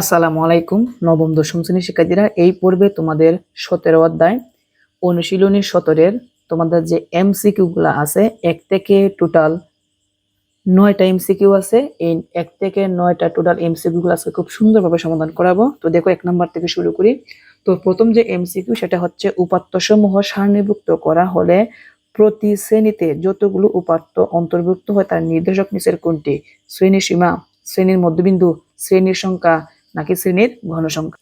আসসালামু আলাইকুম, নবম, দশম শ্রেণির শিক্ষার্থীরা। এই পর্বে তোমাদের সতেরো অধ্যায় অনুশীলনী সতেরের তোমাদের যে এমসিকিউ গুলা আছে, এক থেকে টোটাল নয়টা এমসিকিউ আছে। এই এক থেকে নয়টা টোটাল এমসিকিউ গুলো আজকে খুব সুন্দরভাবে সমাধান করাবো। তো দেখো, এক নম্বর থেকে শুরু করি। তো প্রথম যে এমসিকিউ, সেটা হচ্ছে উপাত্ত সমূহ সারণীভুক্ত করা হলে প্রতি শ্রেণীতে যতগুলো উপাত্ত অন্তর্ভুক্ত হয়, তার নির্দেশক নিচের কোনটি? শ্রেণি সীমা শ্রেণির মধ্যবিন্দু, শ্রেণির সংখ্যা নাকি শ্রেণির ঘনসংখ্যা?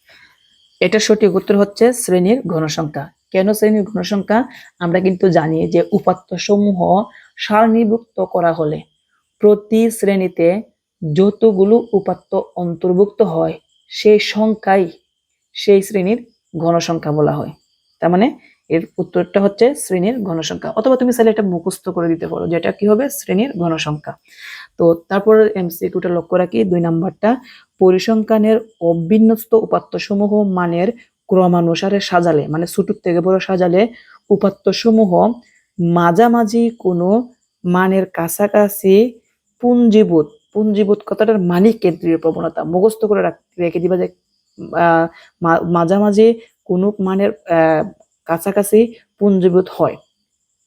এটা সঠিক উত্তর হচ্ছে শ্রেণির ঘনসংখ্যা। কেন শ্রেণির ঘনসংখ্যা? আমরা কিন্তু জানি যে উপাত্ত সমূহ সারণীভুক্ত করা হলে প্রতি শ্রেণীতে যতগুলো উপাত্ত অন্তর্ভুক্ত হয়, সেই সংখ্যাই সেই শ্রেণির ঘনসংখ্যা বলা হয়। তার মানে এর উত্তরটা হচ্ছে শ্রেণির ঘনসংখ্যা। অথবা তুমি চাইলে এটা মুখস্থ করে দিতে পারো যেটা কি হবে? শ্রেণির ঘনসংখ্যা। তো তারপর এমসিকিউটা লক্ষ্য রাখি, দুই নাম্বারটা, পরিসংখ্যানের অবিন্যস্ত উপাত্তসমূহ মানের ক্রমানুসারে সাজালে মানে ছোট থেকে বড় সাজালে উপাত্তসমূহ মাঝামাঝি কোনো মানের কাছাকাছি পুঞ্জীভূত পুঞ্জীভূত কথাটার মানে কেন্দ্রীয় প্রবণতা, মুখস্থ করে রাখ- দিবা যে মাঝামাঝি কোনো মানের কাছাকাছি পুঞ্জীভূত হয়।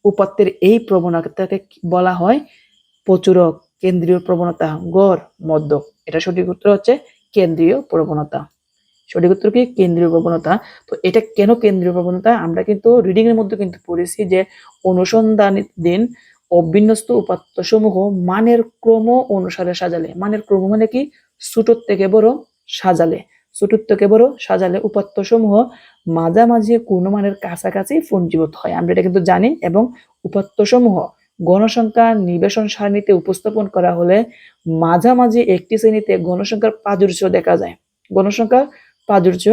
উপাত্তের এই প্রবণতাকে বলা হয় প্রচুরক কেন্দ্রীয় প্রবণতা, গড় মধ্য এটা সঠিক উত্তর হচ্ছে কেন্দ্রীয় প্রবণতা। সঠিক উত্তর কি? কেন্দ্রীয় প্রবণতা। তো এটা কেন কেন্দ্রীয় প্রবণতা? আমরা কিন্তু রিডিং এর মধ্যে কিন্তু পড়েছি যে অনুসন্ধান দিন অবিন্যস্ত উপাত্ত সমূহ মানের ক্রম অনুসারে সাজালে। মানের ক্রম মানে কি? ছোট থেকে বড় সাজালে। ছোট থেকে বড় সাজালে উপাত্ত সমূহ মাঝামাঝি কোনো মানের কাছাকাছি পঞ্জীভূত হয়। আমরা এটা কিন্তু জানি এবং উপাত্ত সমূহ গণসংখ্যা নিবেশন সারণীতে উপস্থাপন করা হলে মাঝামাঝি একটি শ্রেণীতে গণসংখ্যার প্রাদুর্য দেখা যায়। গণসংখ্যার প্রাদুর্য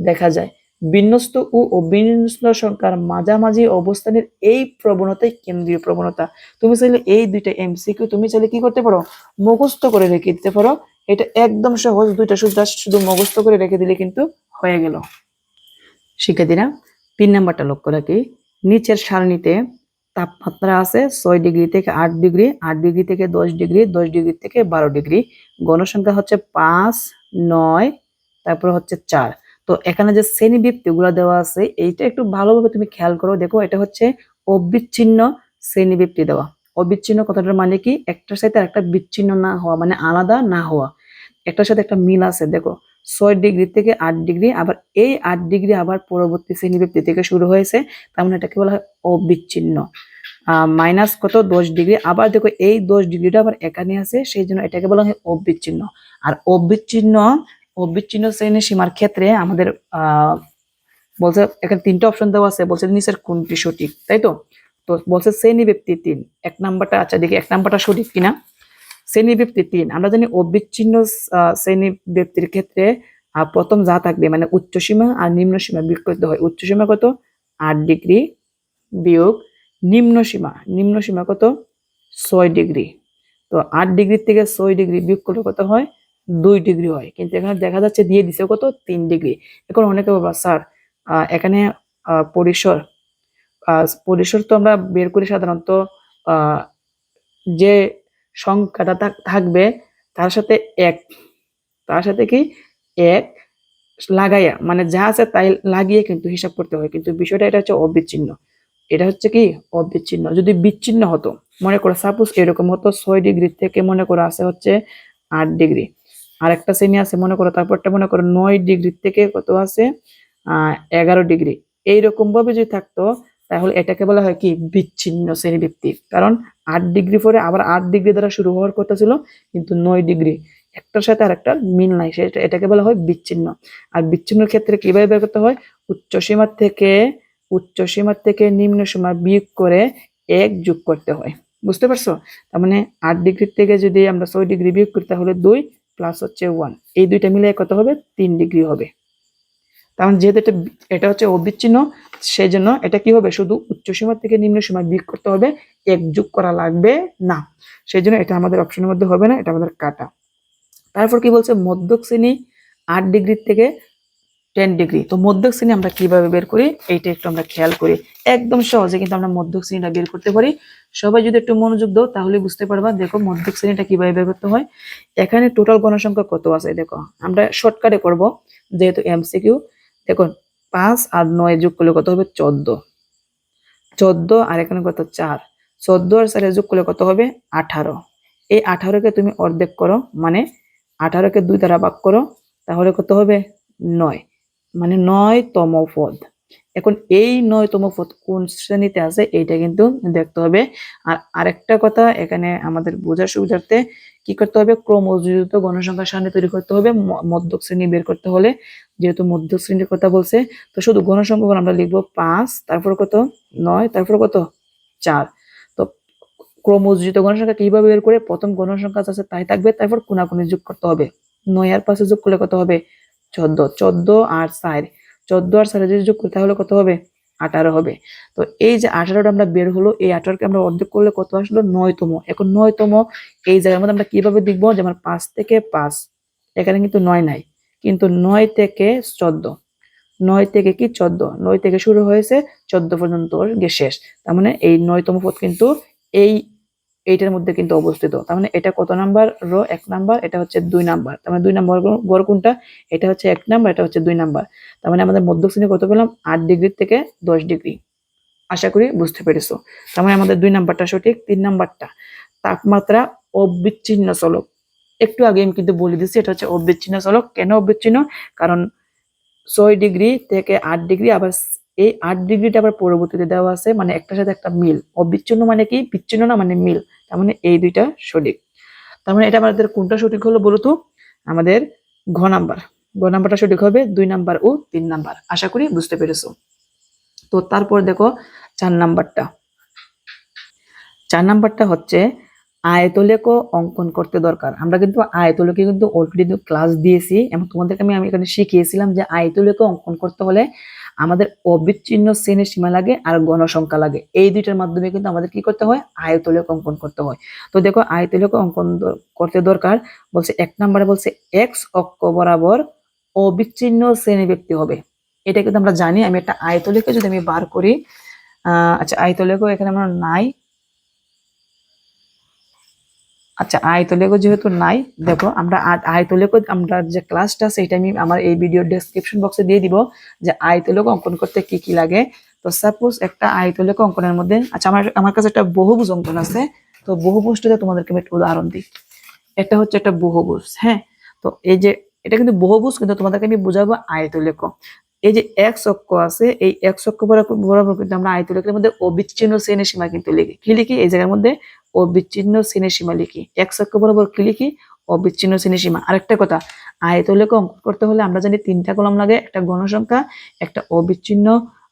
দেখা যায়। বিন্যস্ত ও অবিন্যস্ত সংখ্যার মাঝামাঝি অবস্থানের এই প্রবণতাই কেন্দ্রীয় প্রবণতা। তুমি চাইলে এই দুইটা এমসিকিউ তুমি চাইলে কি করতে পারো? মুখস্থ করে রেখে দিতে পারো। এটা একদম সহজ, দুইটা শুধু শুধু মুখস্থ করে রেখে দিলে কিন্তু হয়ে গেল। শিক্ষার্থীরা তিন নাম্বারটা লক্ষ্য রাখি। নিচের সারণীতে তাপমাত্রা আছে ছয় ডিগ্রি থেকে আট ডিগ্রি আট ডিগ্রি থেকে দশ ডিগ্রি দশ ডিগ্রি থেকে বারো ডিগ্রি। গণসংখ্যা হচ্ছে পাঁচ, নয়, তারপর হচ্ছে চার। তো এখানে যে শ্রেণি গুলো দেওয়া আছে, এইটা একটু ভালোভাবে তুমি খেয়াল করো। দেখো, এটা হচ্ছে অবিচ্ছিন্ন শ্রেণি বৃত্তি দেওয়া। অবিচ্ছিন্ন কথাটার মানে কি? একটার সাথে একটা বিচ্ছিন্ন না হওয়া মানে আলাদা না হওয়া। একটার সাথে একটা মিল আছে, দেখো। ছয় ডিগ্রি থেকে আট ডিগ্রি, আবার এই আট ডিগ্রি আবার পরবর্তী শ্রেণীবৃত্তি থেকে শুরু হয়েছে, তার মানে এটাকে বলা হয় অবিচ্ছিন্ন। মাইনাস কত? দশ ডিগ্রি। আবার দেখো, এই দশ ডিগ্রিটা আবার এখানে আছে, সেই জন্য এটাকে বলা হয় অবিচ্ছিন্ন। আর অবিচ্ছিন্ন অবিচ্ছিন্ন শ্রেণি সীমার ক্ষেত্রে আমাদের বলছে এখানে তিনটা অপশন দেওয়া আছে, বলছে নিচের কোনটি সঠিক, তাই তো? তো বলছে শ্রেণি ব্যক্তি তিন। এক নাম্বারটা আচ্ছা দেখি, এক নাম্বারটা সঠিক কিনা? শ্রেণি ব্যক্তি তিন। আমরা জানি অবিচ্ছিন্ন আহ, শ্রেণি ব্যক্তির ক্ষেত্রে প্রথম যা থাকবে মানে উচ্চ সীমা আর নিম্ন সীমা বিয়োগ করতে হয়। উচ্চ সীমা কত? আট ডিগ্রি বিয়োগ নিম্ন সীমা। নিম্ন সীমা কত? ছয় ডিগ্রি। তো আট ডিগ্রি থেকে ছয় ডিগ্রি বিয়োগ করলে কত হয়? দুই ডিগ্রি হয়। কিন্তু এখানে দেখা যাচ্ছে দিয়ে দিছে কত? তিন ডিগ্রি। এখন অনেকে বাবা স্যার এখানে পরিসর পরিসর তো আমরা বের করি সাধারণত যে সংখ্যাটা থাক- থাকবে, তার সাথে এক। তার সাথে কি? এক লাগাইয়া মানে যা আছে তাই লাগিয়ে কিন্তু হিসাব করতে হয় কিন্তু বিষয়টা এটা হচ্ছে অবিচ্ছিন্ন। এটা হচ্ছে কি? অবিচ্ছিন্ন। যদি বিচ্ছিন্ন হতো, মনে করো সাপোজ এরকম হতো, ছয় ডিগ্রি থেকে মনে করো আছে হচ্ছে আট ডিগ্রি। আর একটা শ্রেণি আছে, মনে করো, তারপরটা মনে করো নয় ডিগ্রি থেকে কত আছে? এগারো ডিগ্রি। এইরকম ভাবে যদি থাকতো তাহলে এটাকে বলা হয় কি? বিচ্ছিন্ন শ্রেণি ব্যক্তি কারণ আট ডিগ্রি পরে আবার আট ডিগ্রি দ্বারা শুরু হওয়ার কথা ছিল, কিন্তু নয় ডিগ্রি। একটার সাথে আর একটা মিল নাই। সেটা এটাকে বলা হয় বিচ্ছিন্ন। আর বিচ্ছিন্নের ক্ষেত্রে কীভাবে বের করতে হয়? উচ্চ সীমার থেকে, উচ্চ সীমার থেকে নিম্ন সীমা বিয়োগ করে এক যোগ করতে হয়। বুঝতে পারছ? তার মানে আট ডিগ্রি থেকে যদি আমরা ছয় ডিগ্রি বিয়োগ করি, তাহলে দুই প্লাস হচ্ছে ওয়ান এই দুইটা মিলে কত হবে? তিন ডিগ্রি হবে। তার মানে যেহেতু এটা এটা হচ্ছে অবিচ্ছিন্ন সেই জন্য এটা কি হবে? শুধু উচ্চ সীমা থেকে নিম্ন সীমা বিয়োগ করতে হবে, এক যোগ করা লাগবে না। সেই জন্য এটা আমাদের অপশনের মধ্যে হবে না, এটা আমাদের কাটা। তারপর কি বলছে? মধ্যক শ্রেণি আট ডিগ্রি থেকে টেন ডিগ্রি। তো মধ্যক শ্রেণি আমরা কীভাবে বের করি? এইটা একটু আমরা খেয়াল করি। একদম সহজে কিন্তু আমরা মধ্যক শ্রেণীটা বের করতে পারি। সবাই যদি একটু মনোযোগ দাও, তাহলে বুঝতে পারবা, দেখো মধ্যক শ্রেণীটা কীভাবে বের করতে হয়। এখানে টোটাল গণসংখ্যা কত আছে? দেখো, আমরা শর্টকাটে করব, যেহেতু এমসিকিউ দেখো পাঁচ আর নয় যোগ করলে কত হবে? চোদ্দ। চোদ্দ আর এখানে কত? চার। চোদ্দ আর চারে যোগ করলে কত হবে? আঠারো। এই আঠারোকে তুমি অর্ধেক করো মানে আঠারোকে দুই দ্বারা ভাগ করো, তাহলে কত হবে? নয়। মানে নয় তম পদ। এখন এই নয়তম কোন শ্রেণীতে আছে, এইটা কিন্তু দেখতে হবে। আর আরেকটা কথা, এখানে আমাদের বোঝার সুবিধার্থে কি করতে হবে? ক্রমযোজিত গণসংখ্যা সারণী তৈরি করতে হবে মধ্যক শ্রেণি বের করতে হলে, যেহেতু মধ্যক শ্রেণির কথা বলছে, তো শুধু গণসংখ্যা আমরা লিখব পাঁচ, তারপর কত? নয়, তারপর কত? চার। তো ক্রমযোজিত গণসংখ্যা কীভাবে বের করে? প্রথম গণসংখ্যা আছে তাই থাকবে, তারপর কোনাকুনি যোগ করতে হবে। নয় আর পাঁচে যোগ করলে কত হবে? চোদ্দ। চোদ্দ আর চার। চোদ্দ আর চারে যদি যোগ করি, তাহলে কত হবে? আঠারো হবে। তো এই যে আঠারোটা আমরা বের হলো, এই আঠারোকে আমরা অর্ধেক করলে কত আসলো? নয়তম। এখন নয়তম, এই জায়গার মধ্যে আমরা কীভাবে দেখব? যেমন পাঁচ থেকে পাঁচ। এখানে কিন্তু নয় নাই। কিন্তু নয় থেকে চোদ্দ। নয় থেকে কি? চোদ্দ। নয় থেকে শুরু হয়েছে, চোদ্দ পর্যন্ত শেষ। তার মানে এই নয়তম পথ কিন্তু এই এইটার মধ্যে কিন্তু অবস্থিত। তার মানে এটা কত নাম্বার? রো এক নাম্বার, এটা হচ্ছে দুই নাম্বার। তার মানে দুই নাম্বার গড় কোনটা? এটা হচ্ছে এক নাম্বার, এটা হচ্ছে দুই নাম্বার। তার মানে আমাদের মধ্য শ্রেণি কত পেলাম? আট ডিগ্রি থেকে দশ ডিগ্রি। আশা করি বুঝতে পেরেছ। তার মানে আমাদের দুই নাম্বারটা সঠিক, তিন নাম্বারটা। তাপমাত্রা অবিচ্ছিন্ন চলক। একটু আগে আমি কিন্তু বলে দিচ্ছি এটা হচ্ছে অবিচ্ছিন্ন চলক। কেন অবিচ্ছিন্ন? কারণ ছয় ডিগ্রি থেকে আট ডিগ্রি, আবার এই আট ডিগ্রিটা আবার পরবর্তীতে দেওয়া আছে। মানে একটার সাথে একটা মিল। অবিচ্ছিন্ন মানে কি? বিচ্ছিন্ন না মানে মিল। তার মানে এই দুইটা সঠিক। তার মানে এটা আমাদের কোনটা সঠিক হলো বলো তো? আমাদের ঘ নাম্বার। গ নাম্বারটা সঠিক হবে দুই নাম্বার ও তিন নাম্বার। আশা করি বুঝতে পেরেছ। তো তারপর দেখো চার নাম্বারটা। চার নাম্বারটা হচ্ছে আয়তলেখ অঙ্কন করতে দরকার। আমরা কিন্তু আয়তলেকে কিন্তু অলরেডি ক্লাস দিয়েছি এবং তোমাদেরকে আমি আমি এখানে শিখিয়েছিলাম যে আয়তলেখ অঙ্কন করতে হলে আমাদের অবিচ্ছিন্ন শ্রেণির সীমা লাগে আর গণসংখ্যা লাগে। এই দুইটার মাধ্যমে কিন্তু আমাদের কি করতে হয়? আয়তলীয় অঙ্কন করতে হয়। তো দেখো আয়তলীয় অঙ্কন করতে দরকার বলছে এক নম্বরে বলছে এক্স অক্ষ বরাবর অবিচ্ছিন্ন শ্রেণি ব্যক্তি হবে। এটা কিন্তু আমরা জানি। আমি একটা আয়তলেখ যদি আমি বার করি আচ্ছা আয়তলেখ এখানে আমরা নাই। আচ্ছা আয়তলেখ যেহেতু নাই, দেখো আমরা আ- আয়তলেখ আমরা যে ক্লাসটা এটা আমি আমার এই ভিডিও ডেসক্রিপশন বক্সে দিয়ে দিব যে আয়তলেখ অঙ্কন করতে কি কি লাগে। তো সাপোজ একটা আয়তলেখ অঙ্কনের মধ্যে আচ্ছা আমার আমার কাছে একটা বহুভুজ অঙ্কন আছে, তো বহুভুজটাতে তোমাদেরকে আমি একটা উদাহরণ দিই। এটা হচ্ছে একটা বহুভুজ হ্যাঁ? তো এই যে, এটা কিন্তু বহুভুজ, কিন্তু তোমাদেরকে আমি বুঝাবো আয়তলেখ। এই যে এক অক্ষ আছে, এই এক অক্ষ বরাবর কিন্তু আমরা আয়তলেখের মধ্যে অবিচ্ছিন্ন শ্রেণির সীমা কিন্তু লিখি। কি লিখি? এই জায়গার মধ্যে অবিচ্ছিন্ন শ্রেণির সীমা লিখি। এক অক্ষ বরাবর কি লিখি? অবিচ্ছিন্ন শ্রেণির সীমা আরেকটা কথা আয়তলেখ অঙ্কন করতে হলে আমরা জানি তিনটা কলম লাগে একটা গণসংখ্যা একটা অবিচ্ছিন্ন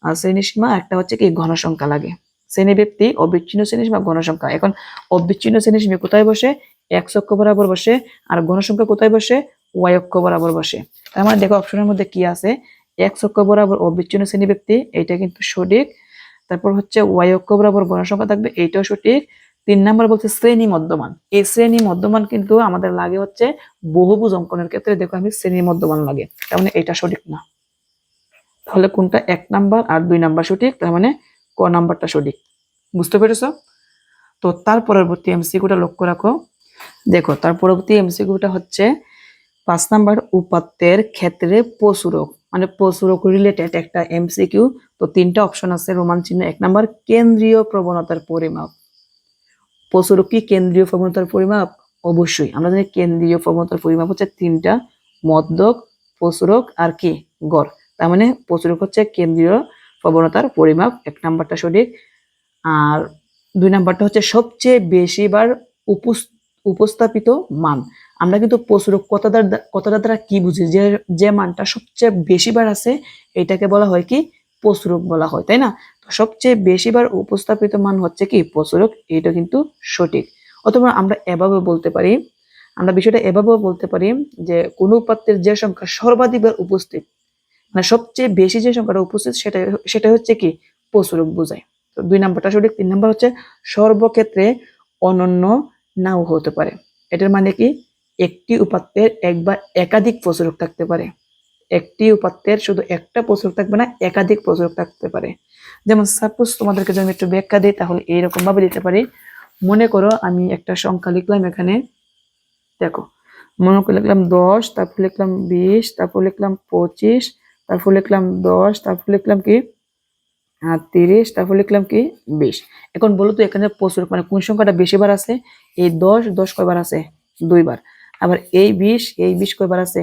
আহ, শ্রেণির সীমা একটা হচ্ছে কি ঘনসংখ্যা লাগে। শ্রেণি ব্যক্তি অবিচ্ছিন্ন শ্রেণি সীমা গণসংখ্যা এখন অবিচ্ছিন্ন শ্রেণি সীমা কোথায় বসে? এক অক্ষ বরাবর বসে। আর গণসংখ্যা কোথায় বসে? ওয়াই অক্ষ বরাবর বসে। তার মানে দেখো অপশনের মধ্যে কি আছে? এক অক্ষ বরাবর অবিচ্ছিন্ন শ্রেণি ব্যক্তি এইটা কিন্তু সঠিক। তারপর হচ্ছে ওয়াই অক্ষ বরাবর গণসংখ্যা থাকবে এইটাও সঠিক। তিন নাম্বার বলছে শ্রেণি মধ্যমান। এই শ্রেণি মধ্যমান কিন্তু আমাদের লাগে হচ্ছে বহুভুজ অঙ্কনের ক্ষেত্রে দেখো আমি শ্রেণি মধ্যমান লাগে, তার মানে এটা সঠিক না। তাহলে কোনটা এক নাম্বার আর দুই নাম্বার সঠিক, তার মানে ক নাম্বারটা সঠিক। বুঝতে পেরেছ? তো তার পরবর্তী এমসিকিউটা লক্ষ্য রাখো। দেখো, তার পরবর্তী এমসিকিউটা হচ্ছে পাঁচ নাম্বার উপাত্তের ক্ষেত্রে প্রচুরক মানে প্রচুরক রিলেটেড একটা এমসিকিউ। তো তিনটা অপশন আছে, রোমান চিহ্ন এক নাম্বার, কেন্দ্রীয় প্রবণতার পরিমাপ। প্রচুরক কি কেন্দ্রীয় প্রবণতার পরিমাপ? অবশ্যই। আমরা জানি কেন্দ্রীয় প্রবণতার পরিমাপ হচ্ছে তিনটা মদ্যক প্রচুরক আর কি? গড়। তার মানে প্রচুরক হচ্ছে কেন্দ্রীয় প্রবণতার পরিমাপ। এক নাম্বারটা সঠিক। আর দুই নাম্বারটা হচ্ছে সবচেয়ে বেশিবার উপস- উপস্থাপিত মান। আমরা কিন্তু প্রচুরক কতটা কতটা দ্বারা কি বুঝি? যে যে মানটা সবচেয়ে বেশিবার আছে, এটাকে বলা হয় কি? প্রচুরক বলা হয়, তাই না? সবচেয়ে বেশিবার উপস্থাপিত মান হচ্ছে কি? প্রচুরক এটা কিন্তু সঠিক। অথবা আমরা এভাবে বলতে পারি, আমরা বিষয়টা এভাবেও বলতে পারি যে কোন উপাত্তের যে সংখ্যা সর্বাধিকবার উপস্থিত মানে সবচেয়ে বেশি যে সংখ্যাটা উপস্থিত সেটা সেটা হচ্ছে কি? প্রচুরক বোঝায়। তো দুই নাম্বারটা সঠিক, তিন নাম্বার হচ্ছে সর্বক্ষেত্রে অনন্য নাও হতে পারে। এটার মানে কি? একটি উপাত্তের এক বা একাধিক প্রচুরক থাকতে পারে। একটি উপাত্তের শুধু একটা প্রচুর থাকবে না, একাধিক প্রচুর থাকতে পারে। যেমন সাপোজ তোমাদেরকে যদি একটু ব্যাখ্যা দিই, তাহলে এইরকম ভাবে দিতে পারি। মনে করো আমি একটা সংখ্যা লিখলাম এখানে, দেখো, মনে করে লিখলাম দশ, তারপর লিখলাম বিশ, তারপর লিখলাম পঁচিশ, তারপর লিখলাম দশ, তারপর লিখলাম কি তিরিশ, তারপর লিখলাম কি, বিশ। এখন বলো তো এখানে প্রচুর মানে কোন সংখ্যাটা বেশি বার আছে? এই দশ দশ কয়বার আছে? দুইবার। আবার এই বিশ এই বিশ কয়বার আছে?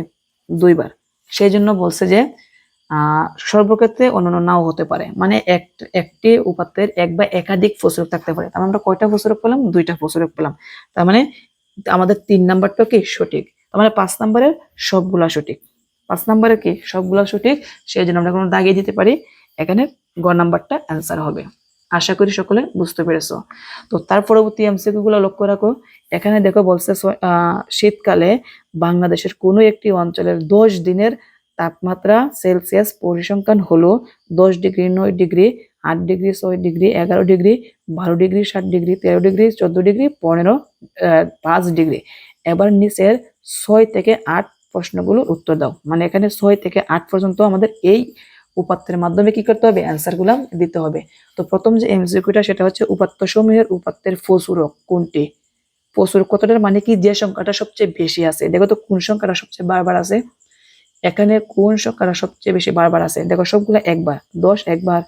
দুইবার। সেই জন্য বলছে যে সর্বক্ষেত্রে অন্যান্য নাও হতে পারে। মানে এক, একটি উপাত্তের এক বা একাধিক ফসরক থাকতে পারে। তার মানে আমরা কয়টা ফসরক পেলাম? দুইটা ফসরক পেলাম। তার মানে আমাদের তিন নাম্বারটা কি? সঠিক। তার মানে পাঁচ নাম্বারের সবগুলা সঠিক। পাঁচ নাম্বারের কি? সবগুলা সঠিক। সেই জন্য আমরা কোনো দাগিয়ে দিতে পারি। এখানে গ নাম্বারটা অ্যান্সার হবে। আশা করি সকলে বুঝতে পেরেছ। তো তার পরবর্তী এমসিকিউ গুলো লক্ষ্য রাখো। এখানে দেখো বলছে শীতকালে বাংলাদেশের কোনো একটি অঞ্চলের দশ দিনের তাপমাত্রা সেলসিয়াস পরিসংখ্যান হলো দশ ডিগ্রি, নয় ডিগ্রি, আট ডিগ্রি, ছয় ডিগ্রি, এগারো ডিগ্রি, বারো ডিগ্রি সাত ডিগ্রি, তেরো ডিগ্রি, চোদ্দ ডিগ্রি, পনেরো পাঁচ ডিগ্রি। এবার নিচের ছয় থেকে আট প্রশ্নগুলোর উত্তর দাও। মানে এখানে ছয় থেকে আট পর্যন্ত আমাদের এই উপাত্তের মাধ্যমে কি করতে হবে? অ্যান্সারগুলা দিতে হবে। তো প্রথম যে এমসিকিউটা সেটা হচ্ছে উপাত্ত সমূহের উপাত্তের ফসুরক কোনটি? ফসুরক কতটার? মানে কি যে সংখ্যাটা সবচেয়ে বেশি আছে? দেখো তো কোন সংখ্যাটা সবচেয়ে বারবার আছে? এখানে কোন সংখ্যাটা সবচেয়ে বেশি বারবার আছে? দেখো সবগুলো একবার, দশ একবার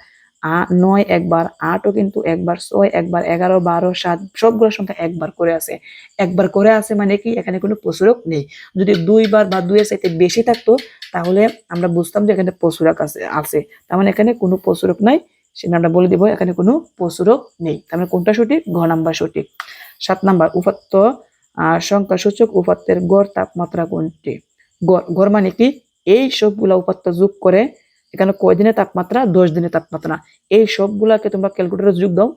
নয় একবার, আটও কিন্তু একবার, ছয় একবার, এগারো, বারো, সাত সবগুলো সংখ্যা একবার করে আছে। একবার করে আছে মানে কি? এখানে কোনো প্রচুরক নেই। যদি দুইবার বা দুইয়ের চাইতে বেশি থাকতো, তাহলে আমরা বুঝতাম যে এখানে প্রচুরক আছে আছে। তার মানে এখানে কোনো প্রচুরক নাই সেটা আমরা বলে দিব এখানে কোনো প্রচুরক নেই। তার মানে কোনটা সঠিক? ঘ নাম্বার সঠিক। সাত নাম্বার, উপাত্ত সংখ্যা সূচক উপাত্তের গড় তাপমাত্রা কোনটি? গড় গড় মানে কি? এই সবগুলা উপাত্ত যোগ করে এখানে কয় দিনের তাপমাত্রা? দশ দিনের তাপমাত্রা। এই সবগুলাকে তোমরা ক্যালকুলেটরে যোগ দাও।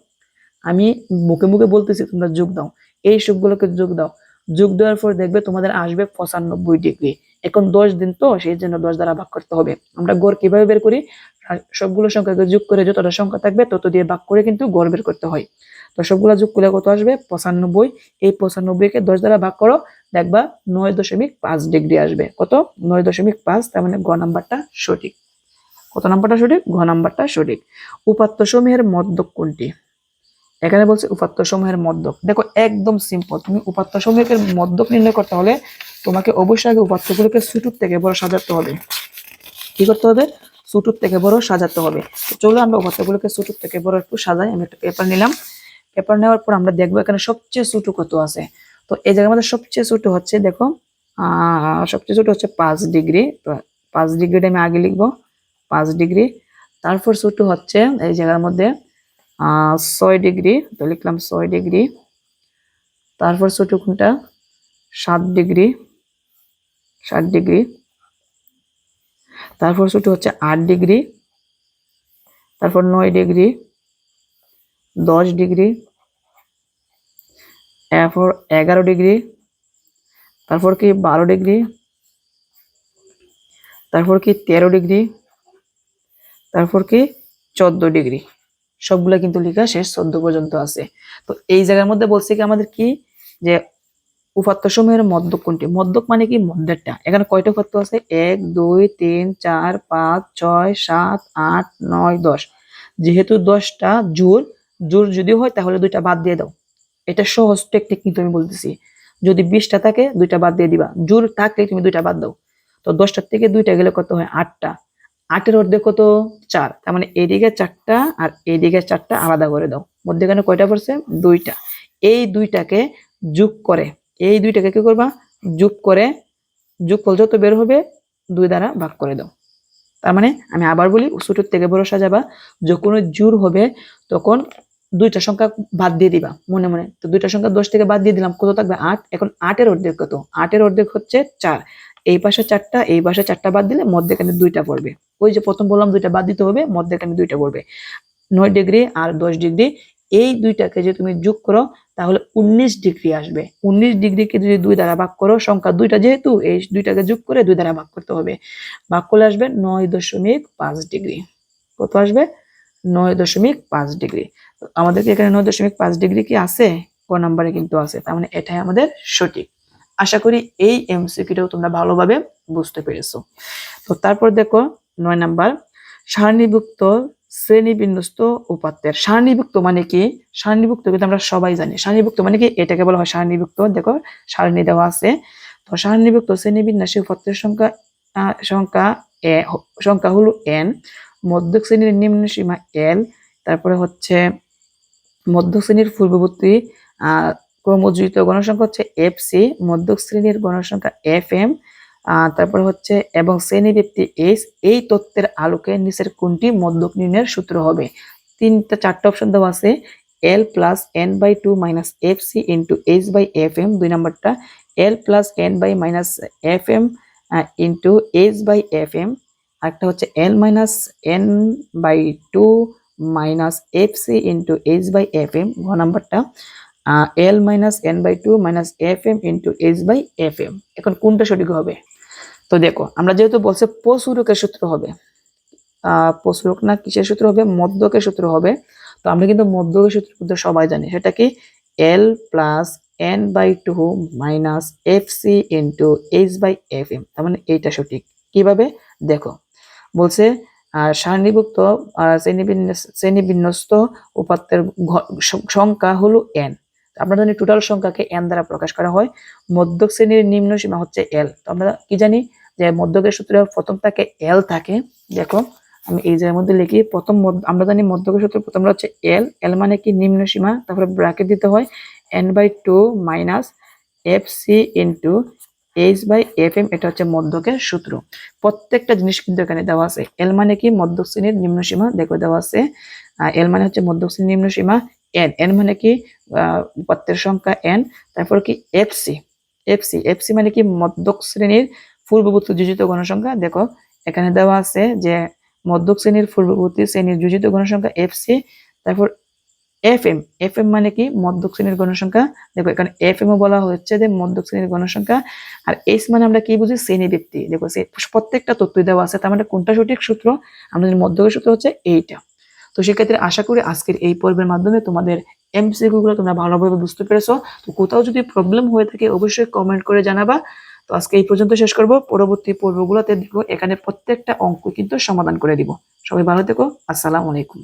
আমি মুখে মুখে বলতেছি, তোমরা যোগ দাও। এই সবগুলোকে যোগ দাও। যোগ দেওয়ার পর দেখবে তোমাদের আসবে পঁচানব্বই ডিগ্রি এখন দশ দিন তো, সেই জন্য দশ দ্বারা ভাগ করতে হবে। আমরা গড় কীভাবে বের করি? সবগুলো সংখ্যাকে যোগ করে যতটা সংখ্যা থাকবে, তত দিয়ে ভাগ করে কিন্তু গড় বের করতে হয়। তো সবগুলো যোগ করলে কত আসবে? পঁচানব্বই। এই পঁচানব্বইকে দশ দ্বারা ভাগ করো, দেখবা নয় দশমিক পাঁচ ডিগ্রি আসবে। কত? নয় দশমিক পাঁচ, তার মানে গ নাম্বারটা সঠিক। কত নাম্বারটা সঠিক? ঘ নাম্বারটা সঠিক। উপাত্ত সমূহের মধ্যক কোনটি? এখানে বলছে উপাত্ত সমূহের মধ্যক দেখো, একদম সিম্পল তুমি উপাত্ত সমূহের মধ্যক নির্ণয় করতে হলে তোমাকে অবশ্যই আগে উপাত্তগুলোকে ছোটর থেকে বড় সাজাতে হবে। কি করতে হবে? ছোটর থেকে বড় সাজাতে হবে। চলো আমরা উপাত্তগুলোকে ছোটর থেকে বড় একটু সাজাই। আমি একটা পেপার নিলাম। পেপার নেওয়ার পর আমরা দেখব এখানে সবচেয়ে ছোট কত আছে। তো এই জায়গার মধ্যে সবচেয়ে ছোট হচ্ছে, দেখো সবচেয়ে ছোট হচ্ছে পাঁচ ডিগ্রি। তো পাঁচ ডিগ্রিটা আমি আগে লিখব। পাঁচ ডিগ্রি। তারপর ছোট হচ্ছে এই জায়গার মধ্যে ছয় ডিগ্রি, তো লিখলাম ছয় ডিগ্রি। তারপর ছোট কোনটা? সাত ডিগ্রি সাত ডিগ্রি। তারপর ছোট হচ্ছে আট ডিগ্রি। তারপর নয় ডিগ্রি, দশ ডিগ্রি। এরপর এগারো ডিগ্রি। তারপর কি বারো ডিগ্রি। তারপর কি তেরো ডিগ্রি। তারপর কি? চোদ্দ ডিগ্রি। সবগুলা কিন্তু লেখা শেষ, চোদ্দ পর্যন্ত আছে। তো এই জায়গার মধ্যে বলছে কি আমাদের কি? যে উপাত্ত সমূহের মধ্যক কোনটি? মধ্যক মানে কি? মধ্যেরটা এখানে কয়টা উপাত্ত আছে? এক, দুই, তিন, চার, পাঁচ, ছয়, সাত, আট, নয়, দশ। যেহেতু দশটা জোর জোর যদি হয় তাহলে দুইটা বাদ দিয়ে দাও। এটা সহজ টেকনিক কিন্তু আমি বলতেছি। যদি বিশটা থাকে, দুইটা বাদ দিয়ে দিবা। জোর থাকলে তুমি দুইটা বাদ দাও। তো দশটার থেকে দুইটা গেলে কত হয়? আটটা। আটের অর্ধেক কত? চার। তার মানে এদিকে চারটা আর এদিকে চারটা আলাদা করে দাও। মধ্যেখানে কয়টা পড়ছে? দুইটা। এই দুইটাকে যোগ করে, এই দুইটাকে কি করবা? যোগ করে, যোগফল যত বের হবে, দুই দ্বারা ভাগ করে দাও। তার মানে আমি আবার বলি, ছোটোর থেকে বড় সাজাবা। যখন জোর হবে, তখন দুইটা সংখ্যা বাদ দিয়ে দিবা, মনে মনে। তো দুইটা সংখ্যা দশ থেকে বাদ দিয়ে দিলাম, কত থাকবে? আট। এখন আটের অর্ধেক কত? আটের অর্ধেক হচ্ছে চার। এই পাশে চারটা, এই পাশে চারটা বাদ দিলে মধ্যেখানে দুইটা পড়বে। ওই যে প্রথম বললাম দুইটা বাদ দিতে হবে মধ্যেখানে দুইটা পড়বে। নয় ডিগ্রি আর দশ ডিগ্রি, এই দুইটাকে যে তুমি যোগ করো, তাহলে উনিশ ডিগ্রি আসবে। উনিশ ডিগ্রিকে যদি দুই দ্বারা ভাগ করো, সংখ্যা দুইটা যেহেতু, এই দুইটাকে যোগ করে দুই দ্বারা ভাগ করতে হবে। ভাগ করলে আসবে নয় দশমিক পাঁচ ডিগ্রি। কত আসবে? নয় দশমিক পাঁচ ডিগ্রি। আমাদেরকে এখানে নয় দশমিক পাঁচ ডিগ্রি কি আছে? ক নাম্বারে কিন্তু আছে। তার মানে এটাই আমাদের সঠিক। আশা করি এই এমসিকিউটাও তোমরা ভালোভাবে বুঝতে পেরেছ। তো তারপর দেখো, নয় নাম্বার, সারণীভুক্ত শ্রেণীবিন্যস্ত উপাত্তের। সারণীভুক্ত মানে কি? সারণীভুক্ত কিন্তু আমরা সবাই জানি। সারণীভুক্ত মানে কি? এটাকে বলা হয় সারণীভুক্ত। দেখো, সারণী দেওয়া আছে। তো সারণীভুক্ত শ্রেণীবিন্যাসে উপাত্তের সংখ্যা সংখ্যা এ সংখ্যা হলো এন। মধ্যক শ্রেণির নিম্ন সীমা এল। তারপরে হচ্ছে মধ্য শ্রেণির পূর্ববর্তী ক্রমযুক্ত গণসংখ্যা হচ্ছে এফ সি মধ্যক শ্রেণির গণসংখ্যা এফ এম তারপরে হচ্ছে এবং শ্রেণীবৃত্তি এইচ এই তত্ত্বের আলোকে নিচের কোনটি মধ্যক নির্ণয়ের সূত্র হবে? তিনটা, চারটা অপশন দেওয়া আছে L plus N by two minus F C into H by F M দুই নম্বরটা L plus N by minus F M into H by F M আরেকটা হচ্ছে L minus N by two minus F C into H by F M ঘ নাম্বারটা। L minus N by two minus F M into H by F M এখন কোনটা সঠিক হবে? তো দেখো, আমরা যেহেতু বলছে পশুরকের সূত্র হবে পশুরক না কিসের সূত্র হবে? মধ্যকের সূত্র হবে। তো আমরা কিন্তু মধ্যকের সূত্র কিন্তু সবাই জানি। সেটা কি? L plus N by two minus F C into H by F M তার মানে এইটা সঠিক। কীভাবে? দেখো, বলছে সারণীভুক্ত শ্রেণীবিন্যস্ত উপাত্তের সংখ্যা হলো এন আমরা জানি টোটাল সংখ্যাকে এন দ্বারা প্রকাশ করা হয়। মধ্যক শ্রেণির নিম্ন সীমা হচ্ছে এল তো আমরা কি জানি যে মধ্যকের সূত্রে প্রথম থাকে এল থাকে। দেখো, আমি এই জায়গার মধ্যে লিখি, প্রথম আমরা জানি মধ্যকের সূত্র প্রথমটা হচ্ছে এল এল মানে কি নিম্ন সীমা? তারপরে ব্র্যাকেট দিতে হয় N by two minus F C into H by F M এটা হচ্ছে মধ্যকের সূত্র। প্রত্যেকটা জিনিস কিন্তু এখানে দেওয়া আছে। এল মানে কি মধ্যক শ্রেণির নিম্ন সীমা? দেখো দেওয়া আছে। এল মানে হচ্ছে মধ্যক শ্রেণির নিম্ন সীমা। এন এন মানে কি উপাত্তের সংখ্যা এন তারপর কি F C F C F C মানে কি মধ্যক শ্রেণির পূর্ববর্তী যোজিত গণসংখ্যা দেখো, এখানে দেওয়া আছে যে মধ্যক শ্রেণির পূর্ববর্তী শ্রেণির যোজিত গণসংখ্যা এফ সি তারপর এফ এম এফ এম মানে কি মধ্যক শ্রেণির গণসংখ্যা দেখো, এখানে এফ এম বলা হচ্ছে যে মধ্যক শ্রেণির গণসংখ্যা আর এইচ মানে আমরা কি বুঝি? শ্রেণি ব্যক্তি দেখো প্রত্যেকটা তথ্যই দেওয়া আছে, তার মানে কোনটা সঠিক সূত্র? আমাদের মধ্যকের সূত্র হচ্ছে এইটা। তো সেক্ষেত্রে আশা করি আজকের এই পর্বের মাধ্যমে তোমাদের এমসিকিউগুলো তোমরা ভালোভাবে বুঝতে পেরেছ। তো কোথাও যদি প্রবলেম হয়ে থাকে, অবশ্যই কমেন্ট করে জানাবা। তো আজকে এই পর্যন্ত শেষ করব। পরবর্তী পর্বগুলোতে দেখব, এখানে প্রত্যেকটা অঙ্ক কিন্তু সমাধান করে দিব। সবাই ভালো থেকো। আসসালামু আলাইকুম।